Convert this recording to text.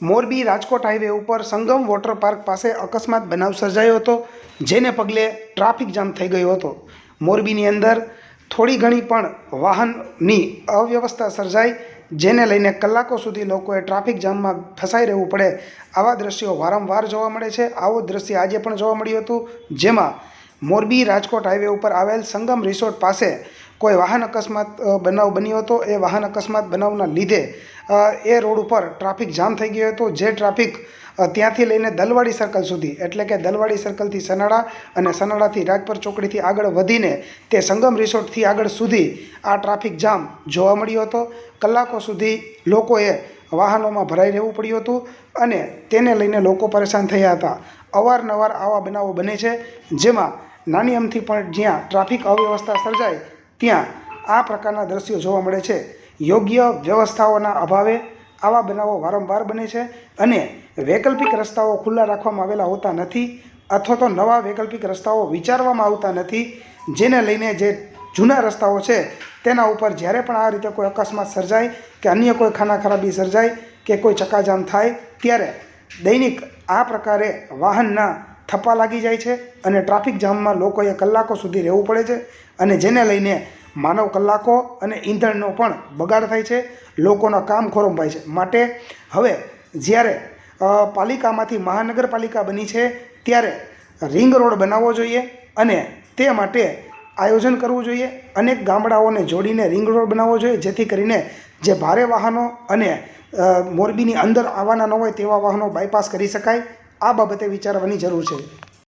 Morbi Rajkot highway ઉપર સંગમ water park પાસે અકસ્માત બનાવ સર્જાયો હતો, જેને પગલે ટ્રાફિક જામ થઈ ગયો હતો. મોરબીની અંદર થોડી ઘણી પણ વાહનની અવ્યવસ્થા સર્જાઈ, જેને લઈને કલાકો સુધી લોકોએ ટ્રાફિક જામમાં ફસાઈ રહેવું પડે આવા દ્રશ્યો વારંવાર જોવા મળે છે. આવું દ્રશ્ય આજે પણ જોવા મળ્યું હતું, જેમાં મોરબી રાજકોટ હાઈવે ઉપર આવેલ સંગમ રિસોર્ટ પાસે કોઈ વાહન અકસ્માત બનાવ બન્યો હતો, એ વાહન અકસ્માત બનાવના લીધે એ રોડ ઉપર ટ્રાફિક જામ થઈ ગયો હતો, જે ટ્રાફિક ત્યાંથી લઈને દલવાડી સર્કલ સુધી, એટલે કે દલવાડી સર્કલથી સનાડા અને સનાડાથી રાજપર ચોકડીથી આગળ વધીને તે સંગમ રિસોર્ટથી આગળ સુધી આ ટ્રાફિક જામ જોવા મળ્યો હતો. કલાકો સુધી લોકોએ વાહનોમાં ભરાઈ રહેવું પડ્યું હતું અને તેને લઈને લોકો પરેશાન થયા હતા. અવારનવાર આવા બનાવો બને છે, જેમાં નાની અમથી પણ જ્યાં ટ્રાફિક અવ્યવસ્થા સર્જાય ત્યાં આ પ્રકારના દ્રશ્યો જોવા મળે છે. યોગ્ય વ્યવસ્થાઓના અભાવે આવા બનાવો વારંવાર બને છે અને વૈકલ્પિક રસ્તાઓ ખુલ્લા રાખવામાં આવેલા હોતા નથી અથવા તો નવા વૈકલ્પિક રસ્તાઓ વિચારવામાં આવતા નથી, જેને લઈને જે જૂના રસ્તાઓ છે તેના ઉપર જ્યારે પણ આ રીતે કોઈ અકસ્માત સર્જાય કે અન્ય કોઈ ખાના ખરાબી સર્જાય કે કોઈ ચકાજામ થાય, ત્યારે દૈનિક આ પ્રકારે વાહનના થપ્પા લાગી જાય છે અને ટ્રાફિક જામમાં લોકોએ કલાકો સુધી રહેવું પડે છે અને જેને લઈને માનવ કલાકો અને ઈંધણનો પણ બગાડ થાય છે, લોકોના કામ ખોરંભાય છે. માટે હવે જ્યારે પાલિકામાંથી મહાનગરપાલિકા બની છે, ત્યારે રિંગ રોડ બનાવવો જોઈએ અને તે માટે આયોજન કરવું જોઈએ. અનેક ગામડાઓને જોડીને રિંગ રોડ બનાવવો જોઈએ, જેથી કરીને જે ભારે વાહનો અને મોરબીની અંદર આવવાના ન હોય તેવા વાહનો બાયપાસ કરી શકાય. આ બાબતે વિચારવાની જરૂર છે.